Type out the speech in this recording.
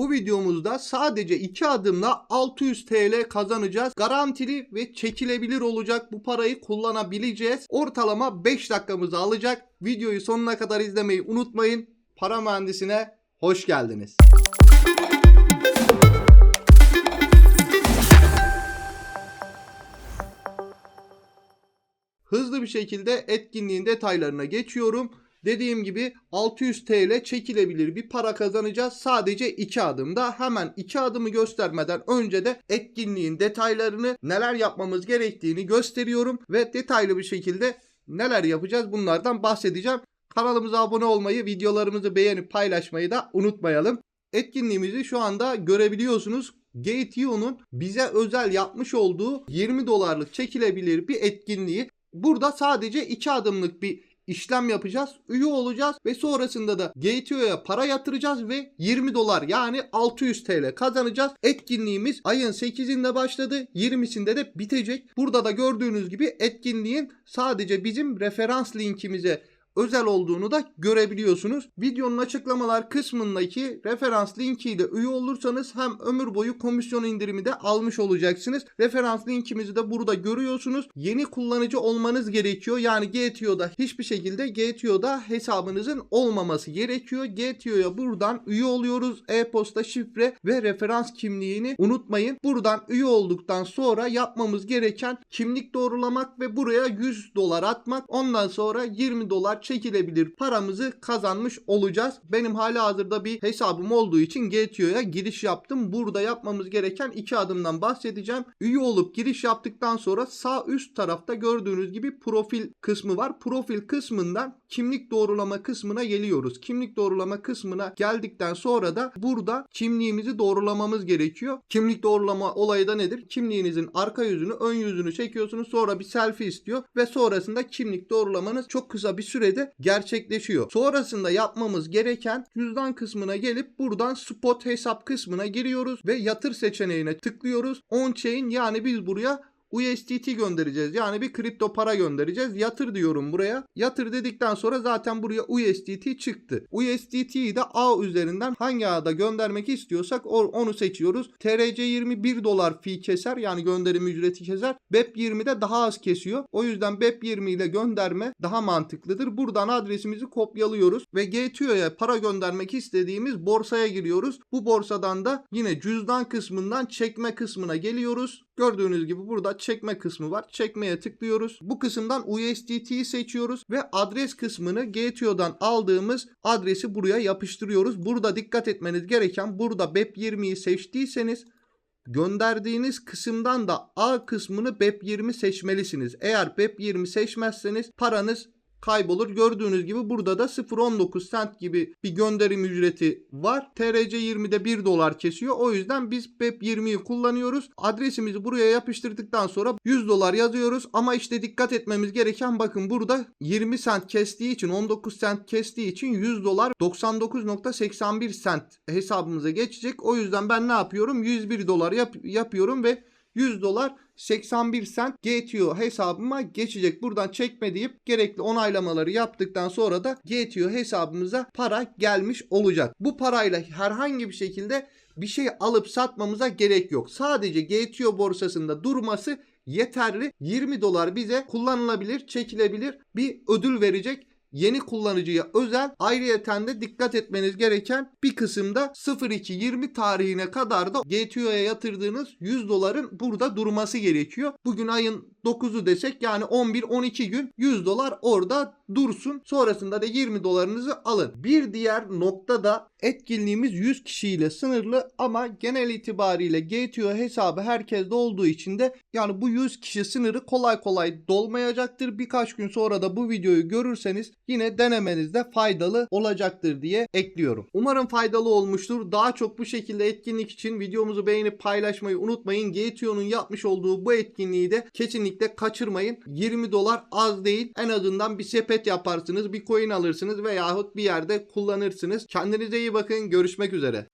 Bu videomuzda sadece 2 adımla 600 TL kazanacağız. Garantili ve çekilebilir olacak bu parayı kullanabileceğiz. Ortalama 5 dakikamızı alacak. Videoyu sonuna kadar izlemeyi unutmayın. Para mühendisine hoş geldiniz. Hızlı bir şekilde etkinliğin detaylarına geçiyorum. Dediğim gibi 600 TL çekilebilir bir para kazanacağız. Sadece 2 adımda. Hemen 2 adımı göstermeden önce de etkinliğin detaylarını neler yapmamız gerektiğini gösteriyorum. Ve detaylı bir şekilde neler yapacağız bunlardan bahsedeceğim. Kanalımıza abone olmayı, videolarımızı beğenip paylaşmayı da unutmayalım. Etkinliğimizi şu anda görebiliyorsunuz. Gate.io'nun bize özel yapmış olduğu 20 dolarlık çekilebilir bir etkinliği. Burada sadece 2 adımlık bir işlem yapacağız. Üye olacağız ve sonrasında da Gate.io'ya para yatıracağız ve 20 dolar yani 600 TL kazanacağız. Etkinliğimiz ayın 8'inde başladı. 20'sinde de bitecek. Burada da gördüğünüz gibi etkinliğin sadece bizim referans linkimize özel olduğunu da görebiliyorsunuz. Videonun açıklamalar kısmındaki referans linkiyle üye olursanız hem ömür boyu komisyon indirimi de almış olacaksınız. Referans linkimizi de burada görüyorsunuz. Yeni kullanıcı olmanız gerekiyor. Yani GTO'da hiçbir şekilde GTO'da hesabınızın olmaması gerekiyor. GTO'ya buradan üye oluyoruz. E-posta, şifre ve referans kimliğini unutmayın. Buradan üye olduktan sonra yapmamız gereken kimlik doğrulamak ve buraya 100 dolar atmak. Ondan sonra 20 dolar çekilebilir paramızı kazanmış olacağız. Benim hala hazırda bir hesabım olduğu için GTO'ya giriş yaptım. Burada yapmamız gereken iki adımdan bahsedeceğim. Üye olup giriş yaptıktan sonra sağ üst tarafta gördüğünüz gibi profil kısmı var. Profil kısmından kimlik doğrulama kısmına geliyoruz. Kimlik doğrulama kısmına geldikten sonra da burada kimliğimizi doğrulamamız gerekiyor. Kimlik doğrulama olayı da nedir? Kimliğinizin arka yüzünü, ön yüzünü çekiyorsunuz. Sonra bir selfie istiyor ve sonrasında kimlik doğrulamanız çok kısa bir sürede gerçekleşiyor. Sonrasında yapmamız gereken cüzdan kısmına gelip buradan spot hesap kısmına giriyoruz ve yatır seçeneğine tıklıyoruz. On chain yani biz buraya USDT göndereceğiz. Yani bir kripto para göndereceğiz. Yatır diyorum buraya. Yatır dedikten sonra zaten buraya USDT çıktı. USDT'yi de ağ üzerinden hangi ağda göndermek istiyorsak onu seçiyoruz. TRC20 1 dolar fee keser yani gönderim ücreti keser. BEP20 de daha az kesiyor. O yüzden BEP20 ile gönderme daha mantıklıdır. Buradan adresimizi kopyalıyoruz ve GTO'ya para göndermek istediğimiz borsaya giriyoruz. Bu borsadan da yine cüzdan kısmından çekme kısmına geliyoruz. Gördüğünüz gibi burada çekme kısmı var. Çekmeye tıklıyoruz. Bu kısımdan USDT'yi seçiyoruz ve adres kısmını GTO'dan aldığımız adresi buraya yapıştırıyoruz. Burada dikkat etmeniz gereken burada BEP20'yi seçtiyseniz gönderdiğiniz kısımdan da A kısmını BEP20 seçmelisiniz. Eğer BEP20 seçmezseniz paranız kaybolur. Gördüğünüz gibi burada da 0.19 cent gibi bir gönderim ücreti var. TRC20'de 1 dolar kesiyor. O yüzden biz BEP20'yi kullanıyoruz. Adresimizi buraya yapıştırdıktan sonra 100 dolar yazıyoruz. Ama işte dikkat etmemiz gereken bakın burada 20 cent kestiği için 19 cent kestiği için 100 dolar 99.81 cent hesabımıza geçecek. O yüzden ben ne yapıyorum? 101 dolar yap yapıyorum ve 100 dolar 81 cent GTO hesabıma geçecek. Buradan çekme deyip gerekli onaylamaları yaptıktan sonra da GTO hesabımıza para gelmiş olacak. Bu parayla herhangi bir şekilde bir şey alıp satmamıza gerek yok. Sadece GTO borsasında durması yeterli. 20 dolar bize kullanılabilir, çekilebilir bir ödül verecek yeni kullanıcıya özel ayrıyeten de dikkat etmeniz gereken bir kısımda 0220 tarihine kadar da GTO'ya yatırdığınız 100 doların burada durması gerekiyor. Bugün ayın 9'u desek yani 11-12 gün 100 dolar orada dursun. Sonrasında da 20 dolarınızı alın. Bir diğer nokta da etkinliğimiz 100 kişiyle sınırlı ama genel itibariyle GTO hesabı herkeste olduğu için de yani bu 100 kişi sınırı kolay kolay dolmayacaktır. Birkaç gün sonra da bu videoyu görürseniz yine denemenizde faydalı olacaktır diye ekliyorum. Umarım faydalı olmuştur. Daha çok bu şekilde etkinlik için videomuzu beğenip paylaşmayı unutmayın. GTO'nun yapmış olduğu bu etkinliği de kesinlikle kaçırmayın. 20 dolar az değil. En azından bir sepet yaparsınız, bir coin alırsınız veyahut bir yerde kullanırsınız. Kendinize iyi bakın. Görüşmek üzere.